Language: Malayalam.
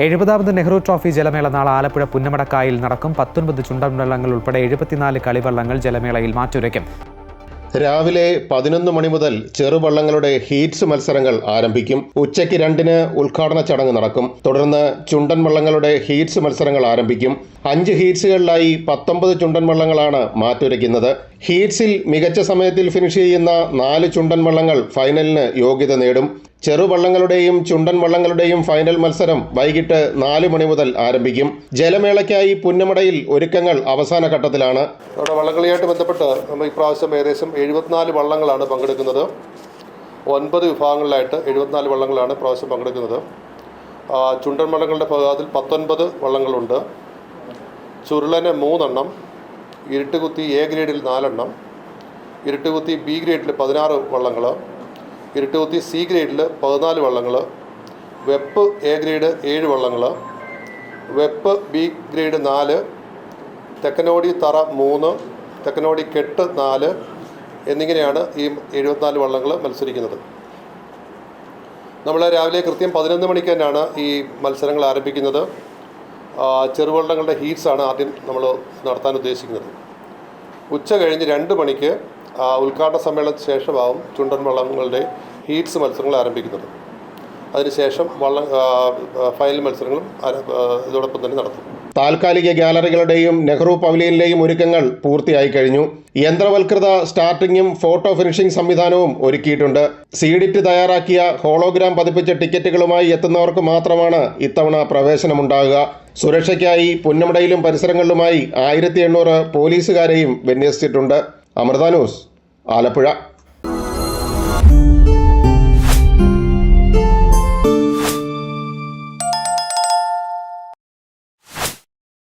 എഴുപതാമത് നെഹ്റു ട്രോഫി ജലമേള നാളെ ആലപ്പുഴ പുന്നമടക്കായിൽ നടക്കും. പത്തൊൻപത് ചുണ്ടൻ വള്ളങ്ങൾ ഉൾപ്പെടെ എഴുപത്തിനാല് കളിവള്ളങ്ങൾ ജലമേളയിൽ മാറ്റുരയ്ക്കും. രാവിലെ പതിനൊന്ന് മണി മുതൽ ചെറുവള്ളങ്ങളുടെ ഹീറ്റ്സ് മത്സരങ്ങൾ ആരംഭിക്കും. ഉച്ചയ്ക്ക് രണ്ടിന് ഉദ്ഘാടന ചടങ്ങ് നടക്കും. തുടർന്ന് ചുണ്ടൻ വള്ളങ്ങളുടെ ഹീറ്റ്സ് മത്സരങ്ങൾ ആരംഭിക്കും. അഞ്ച് ഹീറ്റ്സുകളിലായി പത്തൊമ്പത് ചുണ്ടൻ വള്ളങ്ങളാണ് മാറ്റുരയ്ക്കുന്നത്. ഹീറ്റ്സിൽ മികച്ച സമയത്തിൽ ഫിനിഷ് ചെയ്യുന്ന നാല് ചുണ്ടൻ വള്ളങ്ങൾ ഫൈനലിന് യോഗ്യത നേടും. ചെറുവള്ളങ്ങളുടെയും ചുണ്ടൻ വള്ളങ്ങളുടെയും ഫൈനൽ മത്സരം വൈകിട്ട് നാല് മണി മുതൽ ആരംഭിക്കും. ജലമേളയ്ക്കായി പുന്നമടയിൽ ഒരുക്കങ്ങൾ അവസാന ഘട്ടത്തിലാണ്. നമ്മുടെ വള്ളംകളിയായിട്ട് ബന്ധപ്പെട്ട് നമ്മൾ ഇപ്രാവശ്യം ഏകദേശം എഴുപത്തിനാല് വള്ളങ്ങളാണ് പങ്കെടുക്കുന്നത്. ഒൻപത് വിഭാഗങ്ങളിലായിട്ട് എഴുപത്തിനാല് വള്ളങ്ങളാണ് ഇപ്രാവശ്യം പങ്കെടുക്കുന്നത്. ചുണ്ടൻ വള്ളങ്ങളുടെ ഭാഗത്തിൽ പത്തൊൻപത് വള്ളങ്ങളുണ്ട്. ചുരുളന് മൂന്നെണ്ണം. ഇരുട്ടുകുത്തി എ ഗ്രേഡിൽ നാലെണ്ണം. ഇരുട്ടുകുത്തി ബി ഗ്രേഡിൽ പതിനാറ് വള്ളങ്ങൾ ഇരുട്ടുകുത്തി സി ഗ്രേഡിൽ പതിനാല് വള്ളങ്ങൾ വെപ്പ് എ ഗ്രേഡ് ഏഴ് വള്ളങ്ങൾ വെപ്പ് ബി ഗ്രേഡ് നാല് തെക്കനോടി തറ മൂന്ന് തെക്കനോടി കെട്ട് നാല് എന്നിങ്ങനെയാണ് ഈ എഴുപത്തിനാല് വള്ളങ്ങൾ മത്സരിക്കുന്നത്. നമ്മൾ രാവിലെ കൃത്യം പതിനൊന്ന് മണിക്ക് തന്നെയാണ് ഈ മത്സരങ്ങൾ ആരംഭിക്കുന്നത്. ചെറുവള്ളങ്ങളുടെ ഹീറ്റ്സാണ് ആദ്യം നമ്മൾ നടത്താൻ ഉദ്ദേശിക്കുന്നത്. ഉച്ച കഴിഞ്ഞ് രണ്ട് മണിക്ക് ഉദ്ഘാടന സമ്മേളനത്തിന് ശേഷമാവും ചുണ്ടൻ വള്ളങ്ങളുടെ ഹീറ്റ്സ് മത്സരങ്ങൾ ആരംഭിക്കുന്നത്. അതിനുശേഷം വള്ളം ഫൈനൽ മത്സരങ്ങളും ഇതോടൊപ്പം തന്നെ നടത്തും താൽക്കാലിക ഗാലറികളുടെയും നെഹ്റു പവലിയനിലെയും ഒരുക്കങ്ങൾ പൂർത്തിയായി കഴിഞ്ഞു. യന്ത്രവൽകൃത സ്റ്റാർട്ടിങ്ങും ഫോട്ടോ ഫിനിഷിംഗ് സംവിധാനവും ഒരുക്കിയിട്ടുണ്ട്. സീഡിറ്റ് തയ്യാറാക്കിയ ഹോളോഗ്രാം പതിപ്പിച്ച ടിക്കറ്റുകളുമായി എത്തുന്നവർക്ക് മാത്രമാണ് ഇത്തവണ പ്രവേശനമുണ്ടാകുക. സുരക്ഷയ്ക്കായി പുന്നമടയിലും പരിസരങ്ങളിലുമായി ആയിരത്തി എണ്ണൂറ് പോലീസുകാരെയും വിന്യസിച്ചിട്ടുണ്ട്. അമൃത ന്യൂസ് ആലപ്പുഴ.